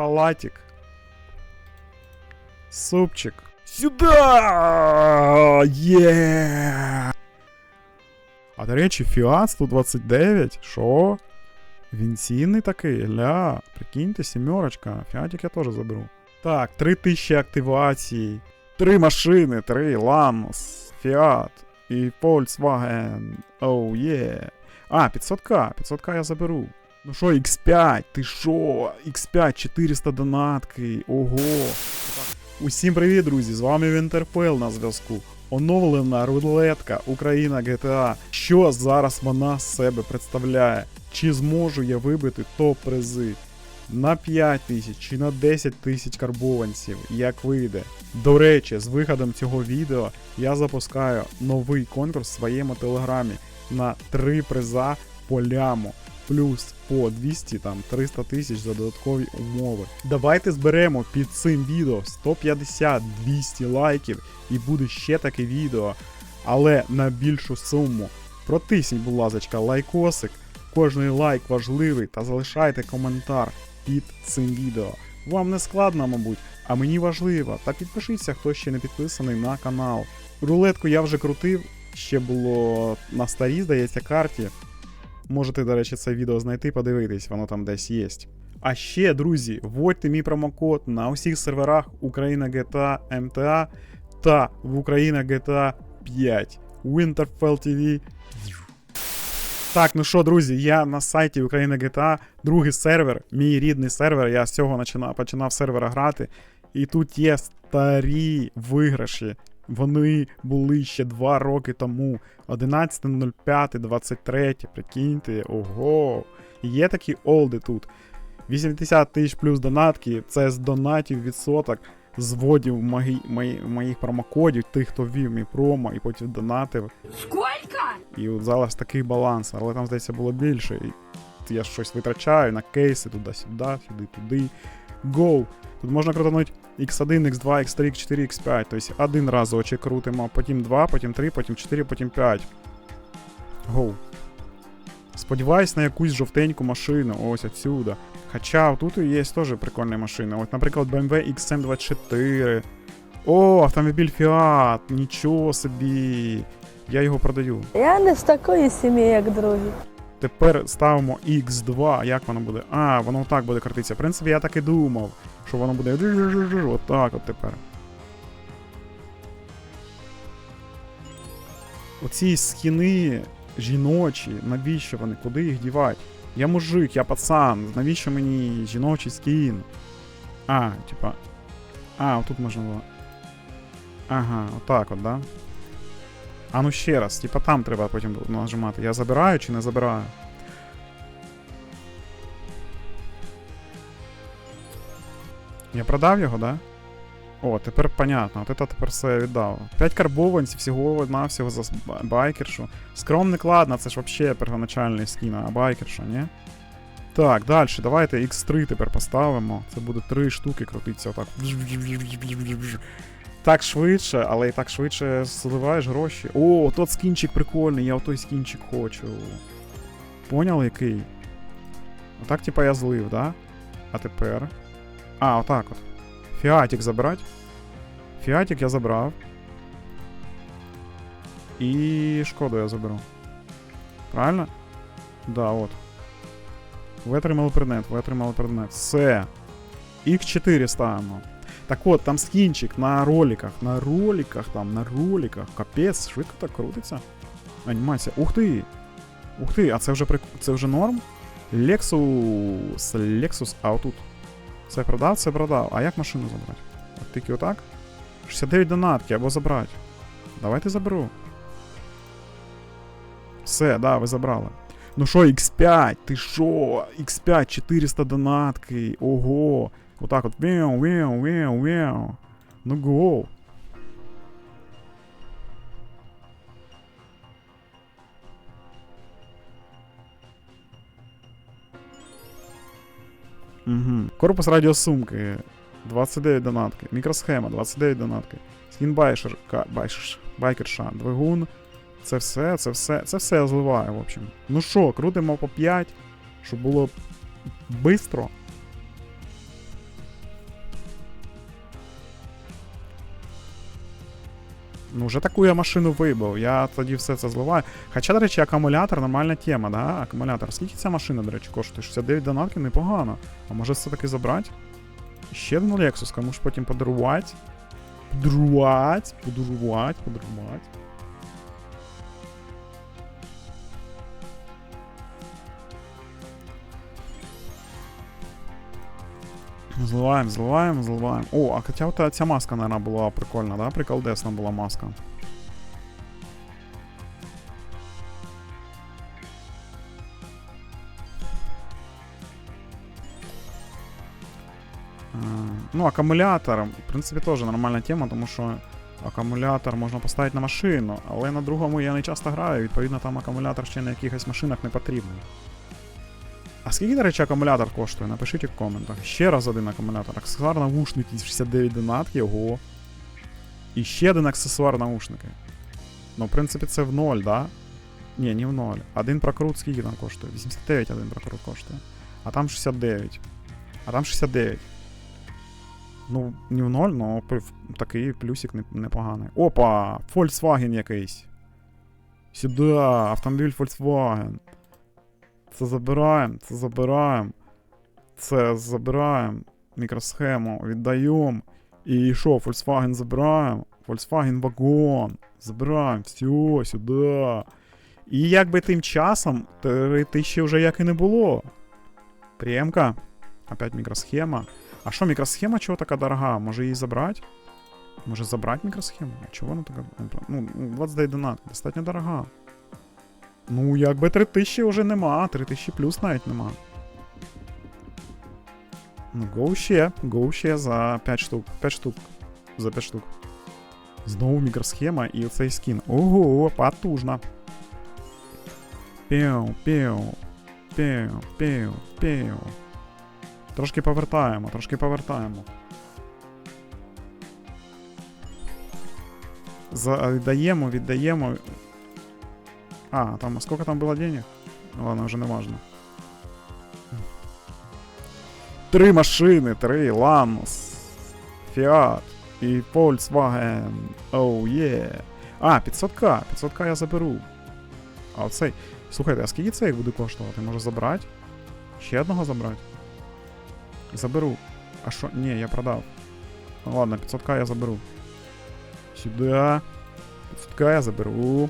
салатик. Супчик. Сюда! Є! А до речі, Фіат 129. Що? Він цінний такий, ля, прикиньте, сімерочка. Фіатик я теж заберу. Так, 3000 активацій. Три машини, три Lanos, Fiat і Volkswagen. Оу, є. А, 500к, 500к я заберу. Ну що, X5, ти що? X5, 400 донатки. Ого. Усім привіт, друзі! З вами Вінтерпел на зв'язку. Оновлена рулетка Україна GTA. Що зараз вона з себе представляє? Чи зможу я вибити топ-призи? На 5 тисяч чи на 10 тисяч карбованців, як вийде. До речі, з виходом цього відео я запускаю новий конкурс в своєму телеграмі на 3 приза по ляму. Плюс по 200 там 300 тисяч за додаткові умови. Давайте зберемо під цим відео 150-200 лайків і буде ще таке відео, але на більшу суму. Протисніть, будь ласка, лайкосик. Кожний лайк важливий та залишайте коментар під цим відео. Вам не складно, мабуть, а мені важливо. Та підпишіться, хто ще не підписаний на канал. Рулетку я вже крутив, ще було на старій, здається, карті. Можете, до речі, це відео знайти, подивитись, воно там десь є. А ще, друзі, вводьте мій промокод на усіх серверах Україна GTA MTA та в Україна GTA 5. Winterfell TV. Так, ну що, друзі, я на сайті Україна GTA, другий сервер, мій рідний сервер. Я з цього починав, починав сервера грати. І тут є старі виграші. Вони були ще 2 роки тому. 11.05.23. Прикиньте, ого. Є такі олди тут. 80 тисяч плюс донатки. Це з донатів відсоток, зводів моїх, моїх, моїх промокодів, тих, хто ввів мій промо і потім донатив. Сколько? І от зараз такий баланс, але там, здається, було більше. І я щось витрачаю на кейси туди-сюди, сюди-туди. Go! Тут можна крутанути X1, X2, X3, X4, X5. Тобто один разочек крутимо, потім 2, потім 3, потім 4, потім 5. Go. Сподіваюсь на якусь жовтеньку машину, ось отсюда. Хоча тут і є теж прикольні машини. От, наприклад, BMW XM24. О, автомобіль Fiat, нічого собі. Я його продаю. Я не з такої сім'ї, як другі. Тепер ставимо X2. Як воно буде? А, воно так буде крутитися. В принципі, я так і думав, що воно буде. Отак от тепер. Оці скіни жіночі, навіщо вони? Куди їх дівати? Я мужик, я пацан. Навіщо мені жіночий скін? А, типа. А, отут можна було. Ага, отак от, да? А ну ще раз, типа там треба потім нажимати. Я забираю чи не забираю? Я продав його, да? О, тепер понятно, от це тепер все віддав. 5 карбованців всього на всього за байкершу. Скромник, ладно, це ж вообще первоначальний скін, а байкерша, ні? Так, далі, давайте X3 тепер поставимо. Це буде 3 штуки крутитися отак. Так швидше, але і так швидше зливаєш гроші. О, тот скінчик прикольний, я отой скінчик хочу. Поняли який? Отак, типа, я злив, да? А тепер. А, отак от. Фіатик забрать. Фіатик я забрав. І шкоду я заберу. Правильно? Да, от. Ви отримали предмет, ви отримали предмет. Все. X4 ставимо. Так от, там скінчик на роликах, на роликах, там, на роликах. Капець, швидко так крутиться. Анімація. Ух ти! Ух ти, а це вже прик... це вже норм? Lexus. Lexus, а отут. Це продав, це продав. А як машину забрати? От тільки отак? 69 донатки або забрати. Давайте заберу. Все, да, ви забрали. Ну що, X5, ти що? X5, 400 донатки. Ого. Отак от. Веу, веу, веу, веу. Ну го. Угу. Корпус радіосумки. 29 донатки. Мікросхема, 29 донатки. Скін байшер, байкерша, двигун. Це все, це все, це все я зливаю, в общем. Ну що, крутимо по 5, щоб було бистро. Ну, вже таку я машину вибив. Я тоді все це зливаю. Хоча, до речі, акумулятор нормальна тема, да? Акумулятор. Скільки ця машина, до речі, коштує? 69 донатків непогано. А може все-таки забрати? Ще один Lexus, кому ж потім подарувати. Подарувати, подарувати, подарувати. Зливаємо, зливаємо, зливаємо. О, а хоча от ця маска, наверное, була прикольна, да? Приколдесна була маска. Ну, акумулятор, в принципі, теж нормальна тема, тому що акумулятор можна поставити на машину, але на другому я не часто граю, відповідно, там акумулятор ще на якихось машинах не потрібний. А скільки, до речі, акумулятор коштує? Напишіть в коментах. Ще раз один акумулятор. Аксесуар наушники 69 донатків, ого. І ще один аксесуар наушники. Ну, в принципі, це в ноль, да? Ні, не в ноль. Один прокрут скільки там коштує? 89 один прокрут коштує. А там 69. А там 69. Ну, не в ноль, но такий плюсик непоганий. Опа! Volkswagen якийсь. Сюди, автомобіль Volkswagen. Це забираємо, це забираємо. Це забираємо. Мікросхему віддаємо. І що, Volkswagen забираємо? Volkswagen вагон. Забираємо. Все, сюди. І якби тим часом 3000 вже як і не було. Приємка. Опять мікросхема. А що, мікросхема чого така дорога? Може її забрати? Може забрати мікросхему? А чого вона така? Ну, 29 донат, достатньо дорога. Ну, якби 3000 вже нема, 3000 плюс навіть нема. Ну, go ще, go ще за 5 штук. 5 штук. За 5 штук. Знову мікросхема і оцей скін. Ого, потужно. Піу, піу, піу, піу, піу. Трошки повертаємо, трошки повертаємо. За, віддаємо, віддаємо. А, там, сколько там было денег? Ну, Ладно, вже не важно. Три машини, три, Ланос, Фіат і Volkswagen. Оу, є. А, 500к, 500к я заберу. А оцей. Слухайте, а скільки цей буде коштувати? Може забрати? Ще одного забрати? Заберу. А що? Ні, я продав. Ну ладно, 500к я заберу. Сюди. 500к я заберу.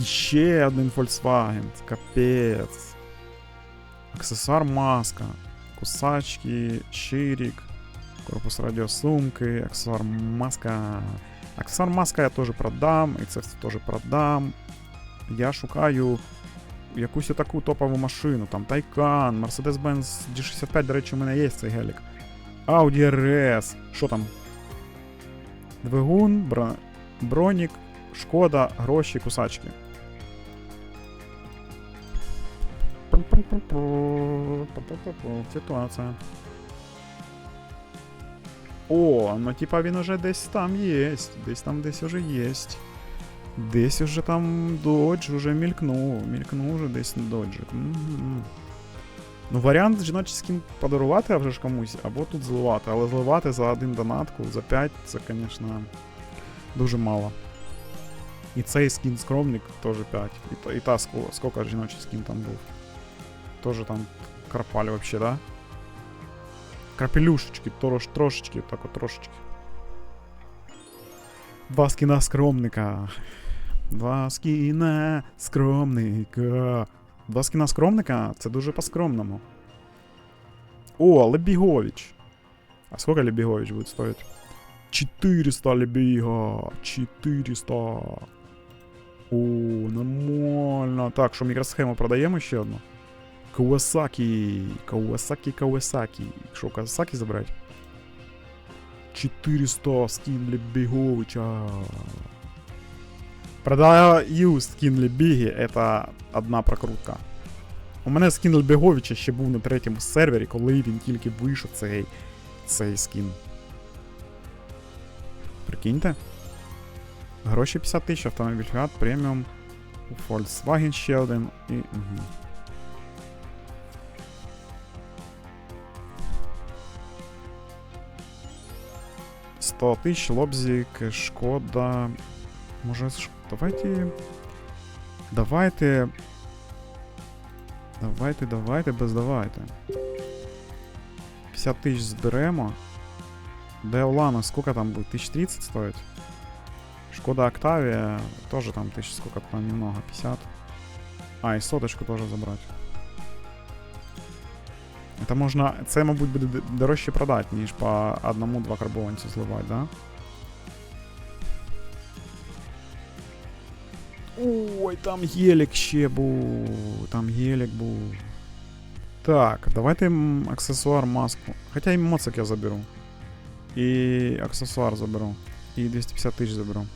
І ще один Volkswagen. Капець. Аксесуар маска. Кусачки, щирик. Корпус радіосумки, аксесуар маска. Аксесуар маска я теж продам, і це все теж продам. Я шукаю якусь таку топову машину. Там Taycan, Mercedes-Benz G65, до речі, у мене є цей гелік. Audi RS. Що там? Двигун, бро... бронік, шкода, гроші, кусачки. Ситуація. О, ну типа він уже десь там є. Десь там десь уже є. Десь уже там додж уже мількнув. Мількнув уже десь доджик. Ну, варіант жіночий скін подарувати а вже ж комусь, або тут зливати. Але зливати за один донатку, за 5, це, звісно, дуже мало. І цей скін скромник теж 5. І, і та ско- скільки жіночий скін там був. Тоже там карпаль вообще, да? Крапелюшечки, трош, трошечки, так от трошечки. Два скіна скромника. Два скіна скромника. Два скіна скромника це дуже по-скромному. О, Лебігович. А сколько Лебігович буде стоїть? 400 Лебіга. 400. О, нормально. Так, що мікросхему продаємо ще одну? Кawasaki. Kawasaki, Kawasaki. Що, Kawasaki забрать? 400 скін Лебіговича. Продаю скін Лебіги, это одна прокрутка. У мене скін Лебіговича ще був на третьому сервері, коли він тільки вийшов цей, цей скін. Прикиньте. Гроші 50 тисяч, автомобіль Fiat, преміум, Volkswagen ще один і. Угу. 100 тисяч, лобзик, шкода. Може, давайте. Давайте. Давайте, давайте, без давайте. 50 тисяч зберемо. Де Лана, сколько там будет? 1030 стоит? Шкода Октавия тоже там тысяч сколько там немного, 50. А, і соточку тоже забрать. Это можна. Це, мабуть, буде дорожче продати, ніж по одному-два карбованцю зливати, да? Ой, там гелік ще був. Там гелік був. Так, давайте аксесуар маску. Хоча і моцик я заберу. І аксесуар заберу. І 250 тисяч заберу.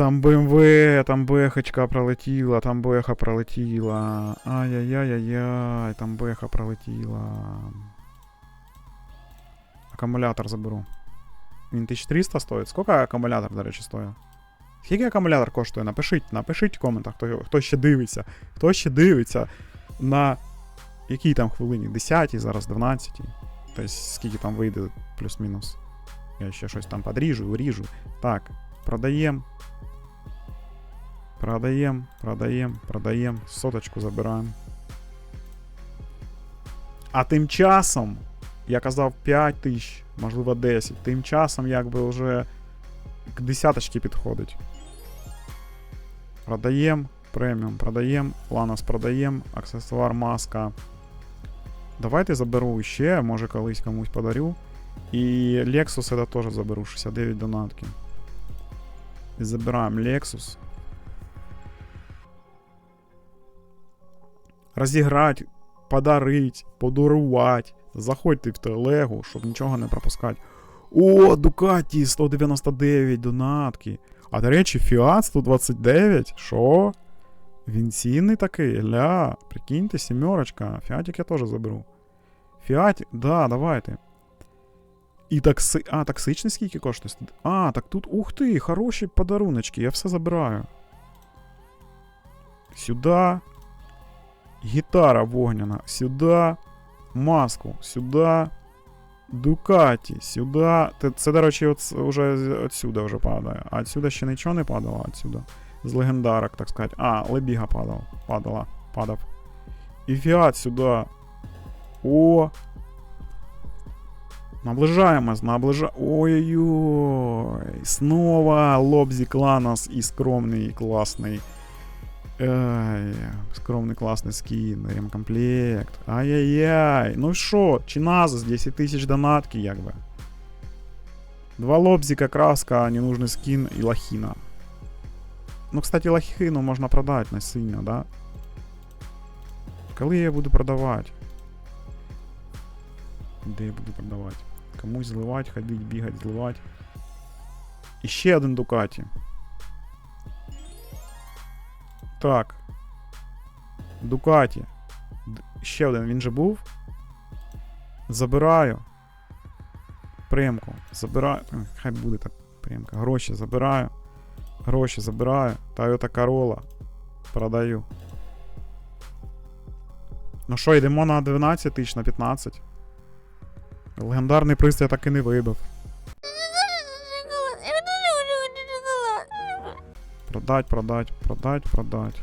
Там БМВ, там бехочка пролетіла, там беха пролетіла. Ай-яй-яй-яй-яй, там беха пролетіла. Акумулятор заберу. Він 1300 стоїть. Скільки акумулятор, до речі, стоїть? Скільки акумулятор коштує? Напишіть, напишіть в коментах, хто, хто ще дивиться. Хто ще дивиться на якій там хвилині? 10 зараз 12 Тобто скільки там вийде плюс-мінус. Я ще щось там подріжу, уріжу. Так, продаємо. Продаємо, продаємо, продаємо. Соточку забираємо. А тим часом, я казав 5 тисяч, можливо 10. Тим часом якби вже к десяточці підходить. Продаємо, преміум продаємо, Ланос продаємо, аксесуар маска. Давайте заберу ще, може колись комусь подарю. І Lexus это теж заберу, 69 донатки. Забираємо Lexus. Розіграти, подарить, подарувати. Заходьте в телегу, щоб нічого не пропускати. О, Дукаті 199 донатки. А до речі, Fiat 129. Що? Він цінний такий, ля, прикиньте, сімерочка. Фіатик я теж заберу. Фіат, да, давайте. І такси. А, токсичний скільки коштує? А, так тут, ух ти, хороші подаруночки, я все забираю. Сюди. Гітара вогняна. Сюди. Маску. Сюди. Дукаті. Сюди. Це, це до речі, от, уже отсюда вже падає. А отсюда ще нічого не падало отсюда. З легендарок, так сказати. А, Лебіга падав. Падала. Падав. І фіат сюди. О! Наближаємось, наближа... Ой-ой-ой. Снова Лобзі Кланос і скромний класний. Ай, скромний класний скін, ремкомплект. Ай-яй-яй. Ну що, Чиназус, 10 тисяч донатки, якби. Два лобзика, краска, ненужний скін і лохіна. Ну, кстати, лохину можна продати на синю, да? Коли я її буду продавати? Де я буду продавати? Комусь зливати, ходити, бігати, зливати. І ще один Дукаті. Так. Дукаті. Ще один, він же був. Забираю. Премку. Забираю. Хай буде так. Премка. Гроші забираю. Гроші забираю. Toyota Corolla. Продаю. Ну що, йдемо на 12 тисяч на 15. Легендарний я так і не вибив. Продать, продать, продать, продать.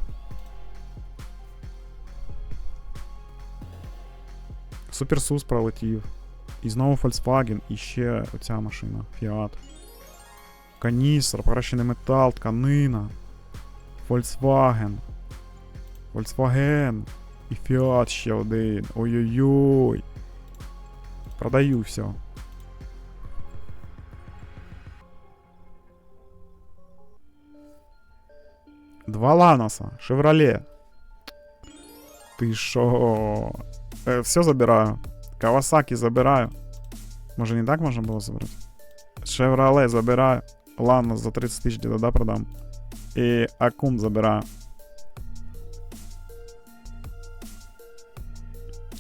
Суперсус пролетів. І знову Volkswagen, і ще оця машина. Fiat. Каністр, покращений метал, тканина. Volkswagen. Volkswagen. І Fiat ще один. Ой-ой-ой. Продаю все. Два Ланоса, Шевроле. Ти шо? Е, все забираю. Кавасаки забираю. Може не так можна було забрати? Шевроле забираю. Ланос за 30 тисяч да, продам. І Акун забираю.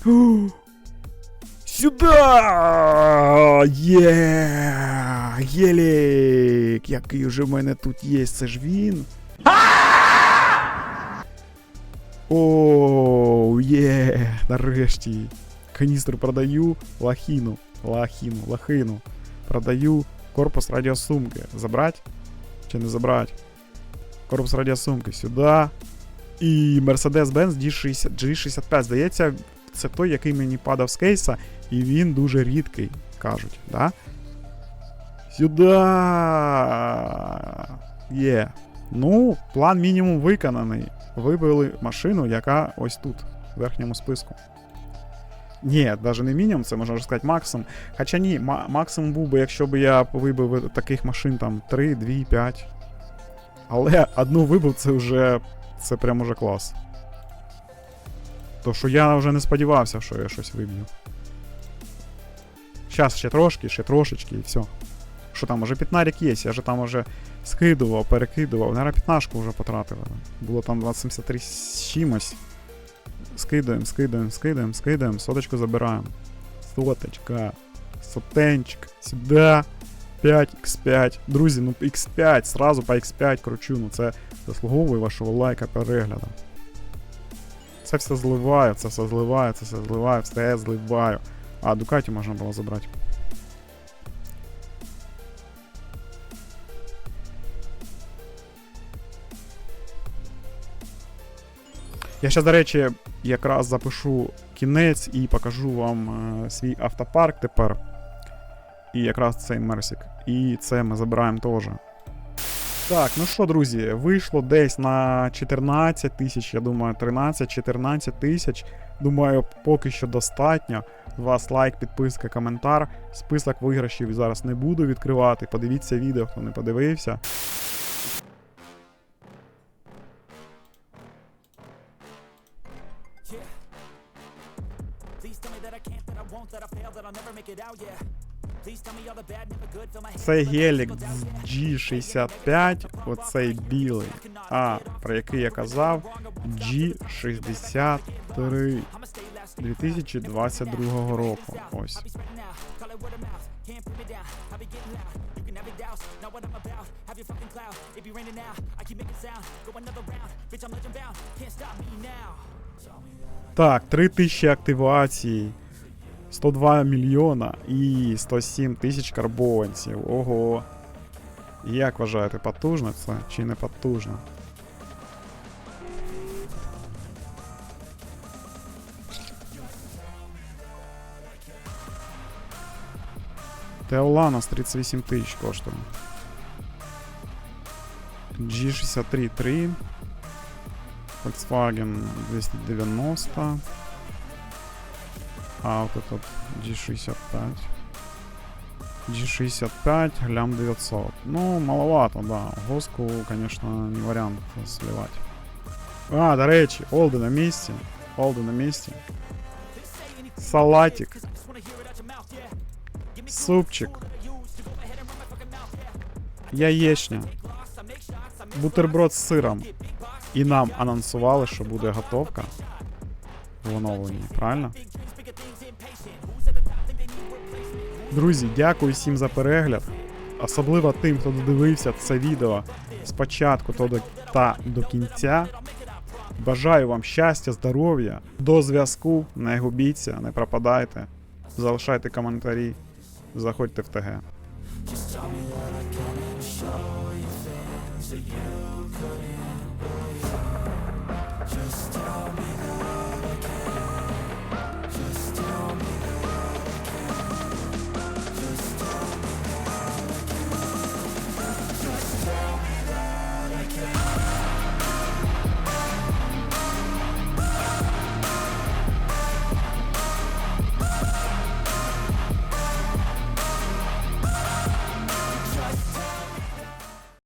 Сюда! Є! Єлік! Який уже в мене тут є, це ж він. Оу, є, нарешті. Каністру продаю, лахіну, лахіну, лахину. Продаю корпус радіосумки. Забрать? Чи не забрать? Корпус радіосумки сюди. І Mercedes-Benz G60, G65. Здається, це той, який мені падав з кейса, і він дуже рідкий, кажуть, да? Сюди. Є. Ну, план мінімум виконаний. Вибили машину, яка ось тут, в верхньому списку. Ні, навіть не мінімум, це можна сказати максимум. Хоча ні, ма- максимум був би, якщо б я вибив таких машин там 3, 2, 5. Але одну вибив це вже. Це прям уже клас. То що я вже не сподівався, що я щось виб'ю. Щас ще трошки, ще трошечки і все. Що там, уже пітнарик є, я же там уже скидував, перекидував. Наверное, п'ятнашку вже потратили. Було там 273 з чимось. Скидаємо, скидаємо, скидаємо, скидаємо, соточку забираємо. Соточка. Сотенчик. Сюди. 5x5. Друзі, ну x5, сразу по x5 кручу, ну це заслуговує вашого лайка перегляду. Це все зливаю, це все зливаю, це все зливаю, все зливаю. А, Дукаті можна було забрати. Я ще, до речі, якраз запишу кінець і покажу вам е, свій автопарк тепер. І якраз цей Мерсік. І це ми забираємо теж. Так, ну що, друзі, вийшло десь на 14 тисяч, я думаю, 13-14 тисяч. Думаю, поки що достатньо. З вас лайк, підписка, коментар. Список виграшів зараз не буду відкривати. Подивіться відео, хто не подивився. Head. Це гелік з G65, оцей білий. А, про який я казав, G63 2022 року. Ось. Так, 3000 активацій, 102 мільйона і 107 тисяч карбованців. Ого. Як вважаєте, потужно це чи не потужно? Теоланос 38 тисяч коштує. G63 3. Volkswagen 290. А вот этот G65. G65, глям 900. Ну, маловато, да. Госку, конечно, не варіант сливати. А, до речі, Олди на місці. Олди на місці. Салатик. Супчик. Яєчня. Бутерброд з сиром. І нам анонсували, що буде готовка в оновленні, правильно? Друзі, дякую всім за перегляд. Особливо тим, хто додивився це відео спочатку та до кінця. Бажаю вам щастя, здоров'я, до зв'язку, не губіться, не пропадайте. Залишайте коментарі, заходьте в ТГ.